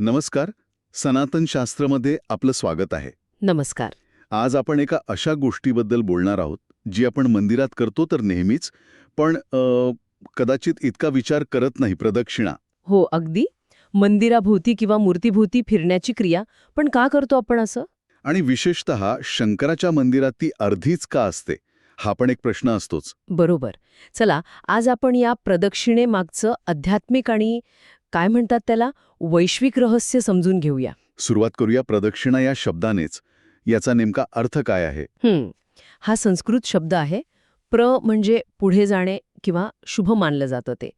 नमस्कार. सनातन शास्त्रमध्ये आपलं स्वागत आहे. नमस्कार. आज आपण एका अशा गोष्टीबद्दल बोलणार आहोत जी आपण मंदिरात करतो तर नेहमीच पण अ, कदाचित इतका विचार करत नाही प्रदक्षिणा. हो अगदी. मंदिराभोवती किंवा मूर्तीभोवती फिरण्याची क्रिया पण का करतो आपण असं? आणि विशेषत शंकराच्या मंदिरात ती अर्धीच का असते हा पण एक प्रश्न असतोच. बरोबर. चला आज आपण या प्रदक्षिणेमागचं आध्यात्मिक आणि काय म्हणतात त्याला? वैश्विक रहस्य समजून घेऊया. सुरुवात करूया प्रदक्षिणा या शब्दानेच. याचा नेमका अर्थ काय आहे? हं. हा संस्कृत शब्द आहे. प्र म्हणजे पुढे जाणे किंवा शुभ मानलं जातं ते.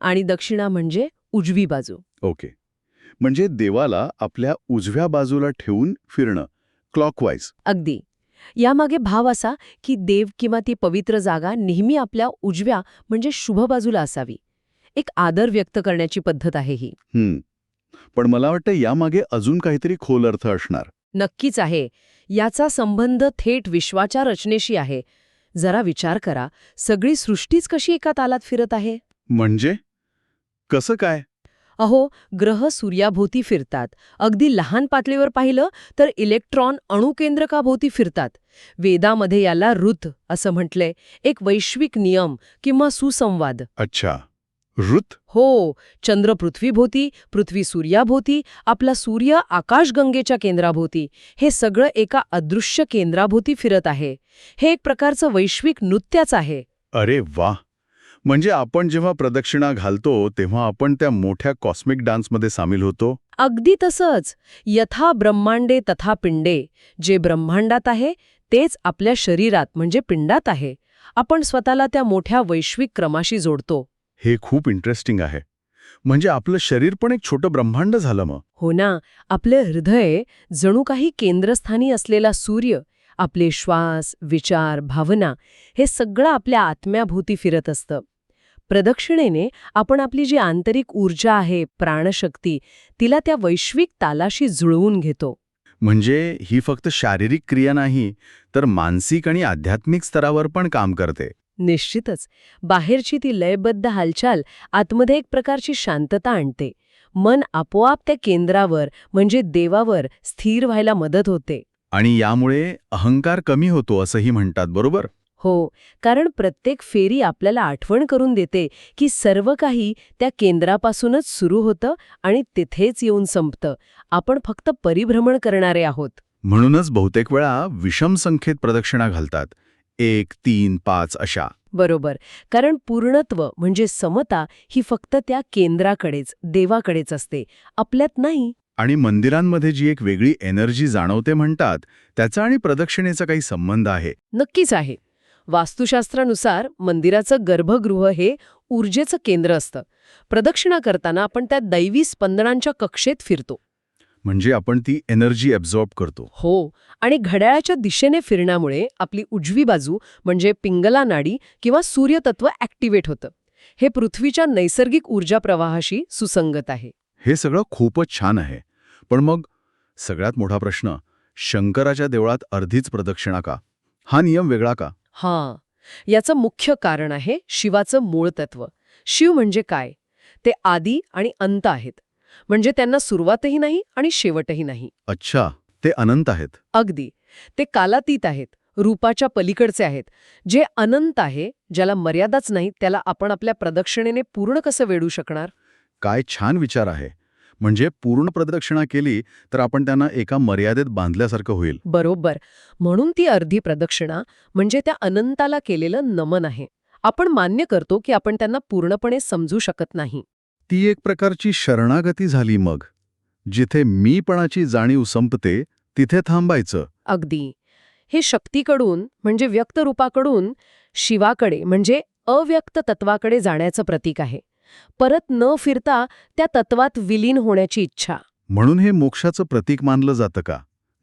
आणि दक्षिणा म्हणजे उजवी बाजू. ओके. म्हणजे देवाला आपल्या उजव्या बाजूला ठेवून फिरणं. क्लॉकवाईज. अगदी. यामागे भाव असा की देव किंवा ती पवित्र जागा नेहमी आपल्या उजव्या म्हणजे शुभ बाजूला असावी. एक आदर व्यक्त करण्याची पद्धत आहे ही. पण मला वाटतं यामागे अजून काहीतरी खोल अर्थ असणार. नक्कीच आहे. याचा संबंध थेट विश्वाच्या रचनेशी आहे. जरा विचार करा सगळी सृष्टीच कशी एका तालात फिरत आहे? म्हणजे? कसं काय? अहो ग्रह सूर्याभोवती फिरतात. अगदी लहान पातळीवर पाहिलं तर इलेक्ट्रॉन अणुकेंद्रकाभोवती फिरतात. वेदामध्ये याला ऋत असं म्हटलंय. एक वैश्विक नियम किंवा सुसंवाद. अच्छा. ऋत? हो चंद्र पृथ्वीभोवती पृथ्वी सूर्याभोवती आपला सूर्य आकाशगंगेच्या केंद्राभोवती. हे सगळं एका अदृश्य केंद्राभोवती फिरत आहे. हे एक प्रकारचं वैश्विक नृत्यच आहे. अरे वा म्हणजे आपण जेव्हा प्रदक्षिणा घालतो तेव्हा आपण त्या मोठ्या कॉस्मिक डान्समध्ये सामील होतो? अगदी तसंच. यथा ब्रह्मांडे तथा पिंडे. जे ब्रह्मांडात आहे तेच आपल्या शरीरात म्हणजे पिंडात आहे. आपण स्वतःला त्या मोठ्या वैश्विक क्रमाशी जोडतो. हे खूप इंटरेस्टिंग आहे. म्हणजे आपलं शरीर पण एक छोटं ब्रह्मांड झालं मग. हो ना. आपले हृदय जणू काही केंद्रस्थानी असलेला सूर्य आपले श्वास विचार भावना हे सगळं आपल्या आत्म्याभोवती फिरत असतं. प्रदक्षिणेने आपण आपली जी आंतरिक ऊर्जा आहे प्राणशक्ती तिला त्या वैश्विक तालाशी जुळवून घेतो. म्हणजे ही फक्त शारीरिक क्रिया नाही तर मानसिक आणि आध्यात्मिक स्तरावर पण काम करते. निश्चितच. बाहेरची ती लयबद्ध हालचाल आतमध्ये एक प्रकारची शांतता आणते. मन आपोआप त्या केंद्रावर म्हणजे देवावर स्थिर व्हायला मदत होते. आणि यामुळे अहंकार कमी होतो असंही म्हणतात बरोबर? हो कारण प्रत्येक फेरी आपल्याला आठवण करून देते की सर्व काही त्या केंद्रापासूनच सुरू होतं आणि तिथेच येऊन संपतं. आपण फक्त परिभ्रमण करणारे आहोत. म्हणूनच बहुतेक वेळा विषम संख्येत प्रदक्षिणा घालतात. एक तीन पाच अशा. बरोबर. कारण पूर्णत्व म्हणजे समता ही फक्त त्या केंद्राकडेच देवाकडेच असते. आपल्यात नाही. आणि मंदिरांमध्ये जी एक वेगळी एनर्जी जाणवते म्हणतात त्याचा आणि प्रदक्षिणेचा काही संबंध आहे. नक्कीच आहे. वास्तुशास्त्रानुसार मंदिराचं गर्भगृह हे ऊर्जेचं केंद्र असतं. प्रदक्षिणा करताना आपण त्या दैवी स्पंदनांच्या कक्षेत फिरतो. म्हणजे आपण ती एनर्जी ॲब्झॉर्ब करतो. हो आणि घड्याळाच्या दिशेने फिरण्यामुळे आपली उजवी बाजू म्हणजे पिंगला नाडी किंवा सूर्यतत्व ॲक्टिवेट होतं. हे पृथ्वीच्या नैसर्गिक ऊर्जा प्रवाहाशी सुसंगत आहे. हे सगळं खूपच छान आहे. पण मग सगळ्यात मोठा प्रश्न शंकराच्या देवळात अर्धीच प्रदक्षिणा का? हा नियम वेगळा का? हां. याचं मुख्य कारण आहे शिवाचं मूळ तत्व. शिव म्हणजे काय? ते आदी आणि अंत आहेत. म्हणजे त्यांना सुरुवातही नाही आणि शेवटही नाही. अच्छा ते अनंत आहेत. अगदी. ते कालातीत आहेत रूपाच्या पलीकडचे आहेत. जे अनंत आहे ज्याला मर्यादाच नाही त्याला आपण आपल्या प्रदक्षिणेने पूर्ण कसं वेढू शकणार? काय छान विचार आहे. म्हणजे पूर्ण प्रदक्षिणा केली तर आपण त्यांना एका मर्यादेत बांधल्यासारखं होईल. बरोबर. म्हणून ती अर्धी प्रदक्षिणा म्हणजे त्या अनंताला केलेलं नमन आहे. आपण मान्य करतो की आपण त्यांना पूर्णपणे समजू शकत नाही. ती एक प्रकारची शरणागती झाली मग. जिथे मीपणाची जाणीव संपते तिथे थांबायचं. अगदी. हे शक्तीकडून म्हणजे व्यक्त रूपाकडून शिवाकडे म्हणजे अव्यक्त तत्वाकडे जाण्याचं प्रतीक आहे. परत न फिरता त्या तत्वात विलीन होण्याची इच्छा. म्हणून हे मोक्षाचं प्रतीक मानलं जातं का?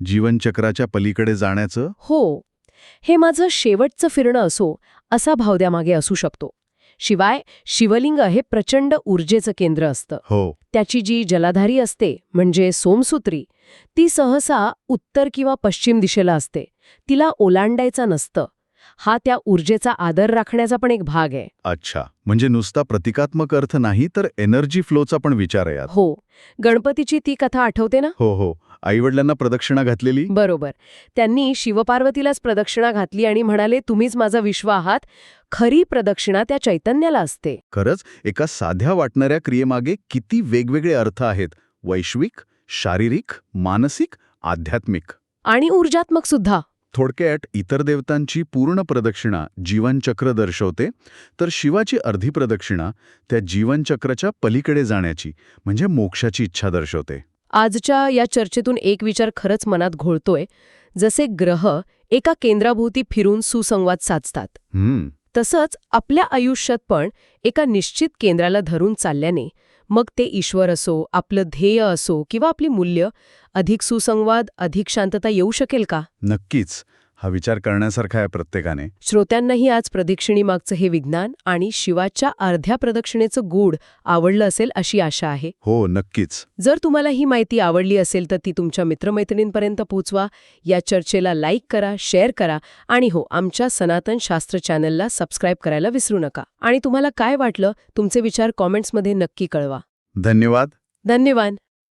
जीवनचक्राच्या पलीकडे जाण्याचं? हो. हे माझं शेवटचं फिरणं असो असा भाव त्यामागे असू शकतो. शिवाय शिवलिंग हे प्रचंड ऊर्जेचं केंद्र असतं. हो. त्याची जी जलाधारी असते म्हणजे सोमसूत्री ती सहसा उत्तर किंवा पश्चिम दिशेला असते. तिला ओलांडायचं नसतं. हा त्या ऊर्जेचा आदर राखण्याचा पण एक भाग आहे. अच्छा. म्हणजे नुसता प्रतिकात्मक अर्थ नाही तर एनर्जी फ्लोचा पण विचार आहे यात. हो. गणपतीची ती कथा आठवते ना? हो हो. आईवडिलांना प्रदक्षिणा घातलेली? बरोबर. त्यांनी शिवपार्वतीलाच प्रदक्षिणा घातली आणि म्हणाले तुम्हीच माझा विश्व आहात. खरी प्रदक्षिणा त्या चैतन्याला असते. खरंच एका साध्या वाटणाऱ्या क्रियेमागे किती वेगवेगळे अर्थ आहेत. वैश्विक शारीरिक मानसिक आध्यात्मिक. आणि ऊर्जात्मक सुद्धा. थोडक्यात इतर देवतांची पूर्ण प्रदक्षिणा जीवनचक्र दर्शवते. तर शिवाची अर्धी प्रदक्षिणा त्या जीवनचक्राच्या पलीकडे जाण्याची म्हणजे मोक्षाची इच्छा दर्शवते. आजच्या या चर्चेतून एक विचार खरंच मनात घोळतोय. जसे ग्रह एका केंद्राभोवती फिरून सुसंवाद साधतात. तसंच आपल्या आयुष्यात पण एका निश्चित केंद्राला धरून चालल्याने मग ते ईश्वर असो आपलं ध्येय असो किंवा आपली मूल्य अधिक सुसंवाद अधिक शांतता येऊ शकेल का? नक्कीच. हा विचार करण्यासारखा आहे प्रत्येकाने. श्रोत्यांनाही आज प्रदक्षिणीमागचं हे विज्ञान आणि शिवाच्या अर्ध्या प्रदक्षिणेचं गूढ आवडलं असेल अशी आशा आहे. हो नक्कीच. जर तुम्हाला ही माहिती आवडली असेल तर ती तुमच्या मित्रमैत्रिणींपर्यंत पोचवा. या चर्चेला लाईक करा शेअर करा आणि हो आमच्या सनातन शास्त्र चॅनलला सबस्क्राईब करायला विसरू नका. आणि तुम्हाला काय वाटलं तुमचे विचार कॉमेंट्समध्ये नक्की कळवा. धन्यवाद. धन्यवाद.